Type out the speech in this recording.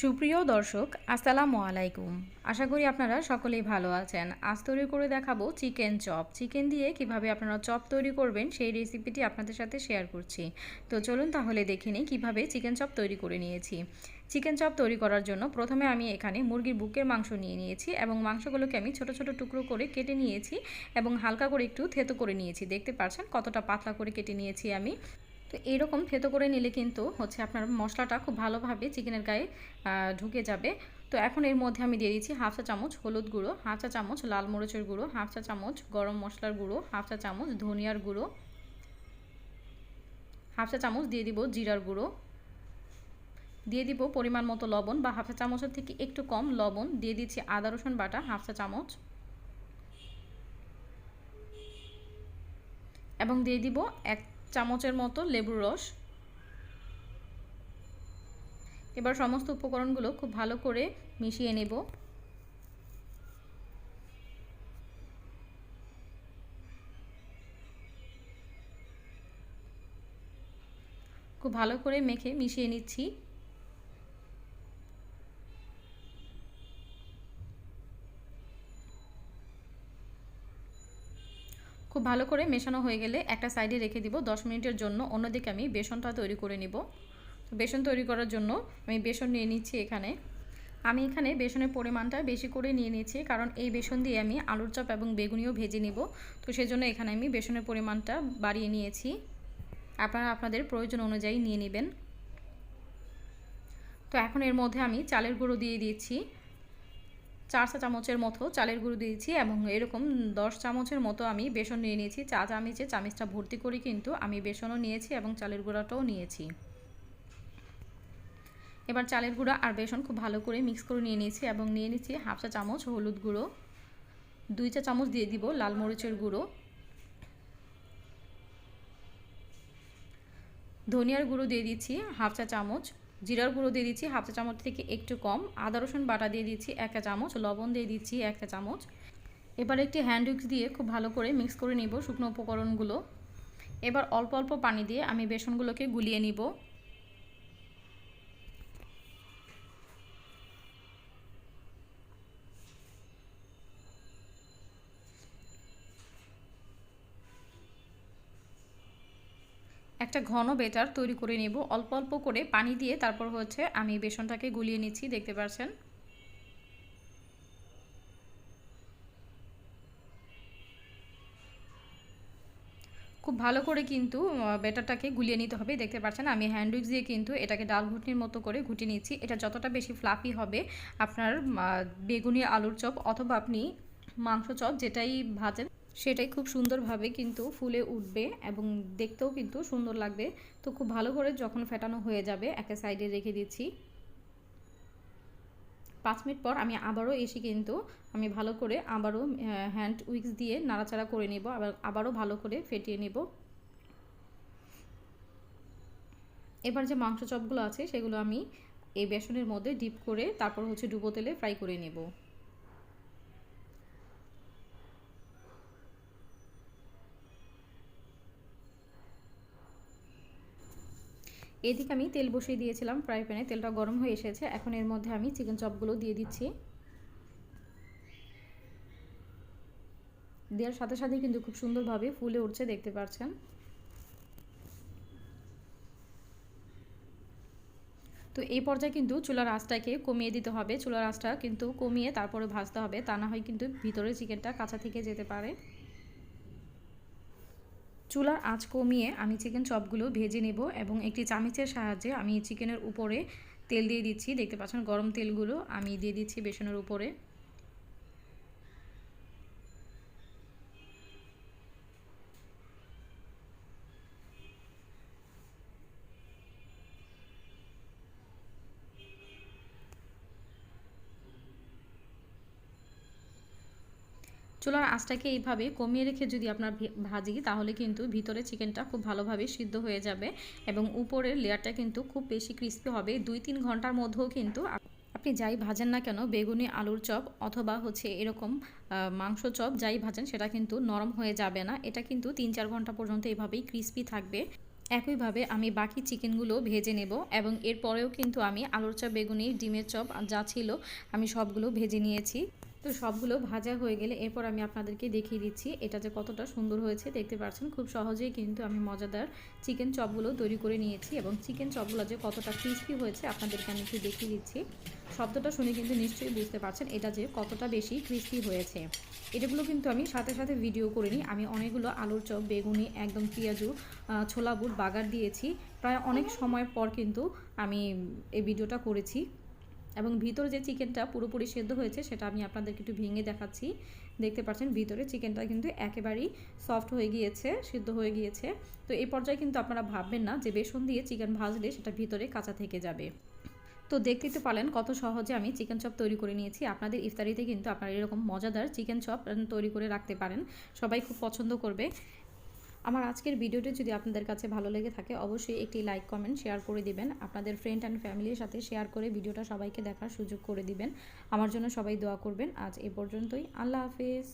সুপ্রিয় দর্শক, আসসালামু আলাইকুম। আশা করি আপনারা সকলেই ভালো আছেন। আজ তৈরি করে দেখাবো চিকেন চপ। চিকেন দিয়ে কীভাবে আপনারা চপ তৈরি করবেন সেই রেসিপিটি আপনাদের সাথে শেয়ার করছি। তো চলুন তাহলে দেখে নিই কীভাবে চিকেন চপ তৈরি করে নিয়েছি। চিকেন চপ তৈরি করার জন্য প্রথমে আমি এখানে মুরগির বুকের মাংস নিয়ে নিয়েছি এবং মাংসগুলোকে আমি ছোট ছোট টুকরো করে কেটে নিয়েছি এবং হালকা করে একটু থেতো করে নিয়েছি। দেখতে পাচ্ছেন কতটা পাতলা করে কেটে নিয়েছি আমি। তো এইরকম থেতো করে নিলে কিন্তু হচ্ছে আপনার মশলাটা খুব ভালোভাবে চিকেনের গায়ে ঢুকে যাবে। তো এখন এর মধ্যে আমি দিয়ে দিচ্ছি হাফ চা চামচ হলুদ গুঁড়ো, হাফ চা চামচ লাল মরিচের গুঁড়ো, হাফ চা চামচ গরম মশলার গুঁড়ো, হাফ চা চামচ ধনিয়ার গুঁড়ো, হাফ চা চামচ দিয়ে দিব জিরার গুঁড়ো। দিয়ে দিব পরিমাণ মতো লবণ বা হাফ চা চামচের থেকে একটু কম লবণ। দিয়ে দিচ্ছি আদা, রসুন বাটা, হাফ চা চামচ। এবং দিয়ে দিব এক চামচের মতো লেবুর রস। এবার সমস্ত উপকরণগুলো খুব ভালো করে মিশিয়ে নেব। খুব ভালো করে মেখে মিশিয়ে নিচ্ছি। খুব ভালো করে মেশানো হয়ে গেলে একটা সাইডে রেখে দিব দশ মিনিটের জন্য। অন্যদিকে আমি বেসনটা তৈরি করে নিব। বেসন তৈরি করার জন্য আমি বেসন নিয়ে নিচ্ছি এখানে। আমি এখানে বেসনের পরিমাণটা বেশি করে নিয়ে নিয়েছি কারণ এই বেসন দিয়ে আমি আলুর চপ এবং বেগুনিও ভেজে নিব। তো সেজন্য এখানে আমি বেসনের পরিমাণটা বাড়িয়ে নিয়েছি। আপনারা আপনাদের প্রয়োজন অনুযায়ী নিয়ে নেবেন। তো এখন এর মধ্যে আমি চালের গুঁড়ো দিয়ে দিয়েছি চার চা চামচের মতো চালের গুঁড়ো দিয়েছি এবং এরকম দশ চামচের মতো আমি বেসন নিয়ে নিয়েছি। চা চামচে, চামচটা ভর্তি করে কিন্তু আমি বেসনও নিয়েছি এবং চালের গুঁড়াটাও নিয়েছি। এবার চালের গুঁড়া আর বেসন খুব ভালো করে মিক্স করে নিয়ে নিয়েছি এবং নিয়ে নিচ্ছি হাফ চা চামচ হলুদ গুঁড়ো, দুই চা চামচ দিয়ে দিব লাল মরিচের গুঁড়ো। ধনিয়ার গুঁড়ো দিয়ে দিচ্ছি হাফ চা চামচ জিরার গুঁড়ো দিয়ে দিচ্ছি হাফ চা চামচ থেকে একটু কম। আদা, রসুন বাটা দিয়ে দিচ্ছি এক চা চামচ। লবণ দিয়ে দিচ্ছি এক চা চামচ। এবার একটি হ্যান্ড উইক্স দিয়ে খুব ভালো করে মিক্স করে নিব শুকনো উপকরণগুলো। এবার অল্প অল্প পানি দিয়ে আমি বেসনগুলোকে গুলিয়ে নিব। একটা ঘন বেটার তৈরি করে নেব। অল্প অল্প করে পানি দিয়ে তারপর হচ্ছে আমি বেসনটাকে গুলিয়ে নিচ্ছি, দেখতে পাচ্ছেন। খুব ভালো করে কিন্তু বেটারটাকে গুলিয়ে নিতে হবে, দেখতে পাচ্ছেন। আমি হ্যান্ড উইক্স দিয়ে কিন্তু এটাকে ডাল ঘুটনির মতো করে ঘুটে নিচ্ছি। এটা যতটা বেশি ফ্লাফি হবে, আপনার বেগুনি আলুর চপ অথবা আপনি মাংস চপ যেটাই ভাজেন সেটাই খুব সুন্দরভাবে কিন্তু ফুলে উঠবে এবং দেখতেও কিন্তু সুন্দর লাগবে। তো খুব ভালো করে যখন ফেটানো হয়ে যাবে একটা সাইডে রেখে দিচ্ছি। পাঁচ মিনিট পর আমি আবারও এসে কিন্তু আমি ভালো করে আবারও হ্যান্ড উইক্স দিয়ে নাড়াচাড়া করে নেব, আবার, আবারও ভালো করে ফেটিয়ে নেব। এবার যে মাংস চপগুলো আছে, সেগুলো আমি এই বেসনের মধ্যে ডিপ করে তারপর হচ্ছে ডুবো তেলে ফ্রাই করে নেব। এদিকে আমি তেল বসিয়ে দিয়েছিলাম ফ্রাই প্যানে, তেলটা গরম হয়ে এসেছে। এখন এর মধ্যে আমি চিকেন চপগুলো দিয়ে দিচ্ছি। দেওয়ার সাথে সাথে কিন্তু খুব সুন্দরভাবে ফুলে উঠছে, দেখতে পাচ্ছেন। তো এই পর্যায়ে কিন্তু চুলার আঁচটাকে কমিয়ে দিতে হবে। চুলার আঁচটা কিন্তু কমিয়ে তারপরে ভাজতে হবে। তা না হয় কিন্তু ভিতরে চিকেনটা কাঁচা থেকে যেতে পারে। চুলার আঁচ কমিয়ে আমি চিকেন চপগুলো ভেজে নেব এবং একটি চামিচের সাহায্যে আমি চিকেনের উপরে তেল দিয়ে দিচ্ছি। দেখতে পাচ্ছেন গরম তেলগুলো আমি দিয়ে দিচ্ছি বেসনের উপরে। চুলার আঁচটাকে এইভাবে কমিয়ে রেখে যদি আপনার ভাজি, তাহলে কিন্তু ভিতরে চিকেনটা খুব ভালোভাবে সিদ্ধ হয়ে যাবে এবং উপরের লেয়ারটা কিন্তু খুব বেশি ক্রিস্পি হবে। দুই তিন ঘণ্টার মধ্যেও কিন্তু আপনি যাই ভাজেন না কেন, বেগুনি, আলুর চপ অথবা হচ্ছে এরকম মাংস চপ যাই ভাজেন, সেটা কিন্তু নরম হয়ে যাবে না। এটা কিন্তু তিন চার ঘণ্টা পর্যন্ত এভাবেই ক্রিস্পি থাকবে। একইভাবে আমি বাকি চিকেনগুলো ভেজে নেব এবং এরপরেও কিন্তু আমি আলুর চপ, বেগুনি, ডিমের চপ, যা ছিল, আমি সবগুলো ভেজে নিয়েছি। তো সবগুলো ভাজা হয়ে গেলে এরপর আমি আপনাদেরকে দেখিয়ে দিচ্ছি এটা যে কতটা সুন্দর হয়েছে, দেখতে পাচ্ছেন? খুব সহজেই কিন্তু আমি মজাদার চিকেন চপগুলো তৈরি করে নিয়েছি এবং চিকেন চপগুলো যে কতটা ক্রিস্পি হয়েছে আপনাদেরকে আমি একটু দেখিয়ে দিচ্ছি। শব্দটা শুনে কিন্তু নিশ্চয়ই বুঝতে পারছেন এটা যে কতটা বেশি ক্রিস্পি হয়েছে। এটাগুলো কিন্তু আমি সাথে সাথে ভিডিও করিনি আমি অনেকগুলো আলুর চপ, বেগুনি, একদম পেঁয়াজু ছোলা বুট, বাগার দিয়েছি। প্রায় অনেক সময় পর কিন্তু আমি এই ভিডিওটা করেছি। এবং ভিতরে যে চিকেনটা পুরোপুরি সেদ্ধ হয়েছে, সেটা আমি আপনাদেরকে একটু ভেঙে দেখাচ্ছি। দেখতে পাচ্ছেন, ভিতরে চিকেনটা কিন্তু একেবারেই সফট হয়ে গিয়েছে, সিদ্ধ হয়ে গিয়েছে। তো এই পর্যায়ে কিন্তু আপনারা ভাববেন না যে বেসন দিয়ে চিকেন ভাজলে সেটা ভিতরে কাঁচা থেকে যাবে। তো দেখতেই তো পারলেন কত সহজে আমি চিকেন চপ তৈরি করে নিয়েছি। আপনাদের ইফতারিতে কিন্তু আপনারা এরকম মজাদার চিকেন চপ তৈরি করে রাখতে পারেন। সবাই খুব পছন্দ করবে। আমার আজকের ভিডিওটি যদি আপনাদের কাছে ভালো লেগে থাকে, অবশ্যই একটি লাইক, কমেন্ট, শেয়ার করে দিবেন। আপনাদের ফ্রেন্ড অ্যান্ড ফ্যামিলির সাথে শেয়ার করে ভিডিওটা সবাইকে দেখার সুযোগ করে দিবেন। আমার জন্য সবাই দোয়া করবেন। আজ এ পর্যন্তই। আল্লাহ হাফিজ।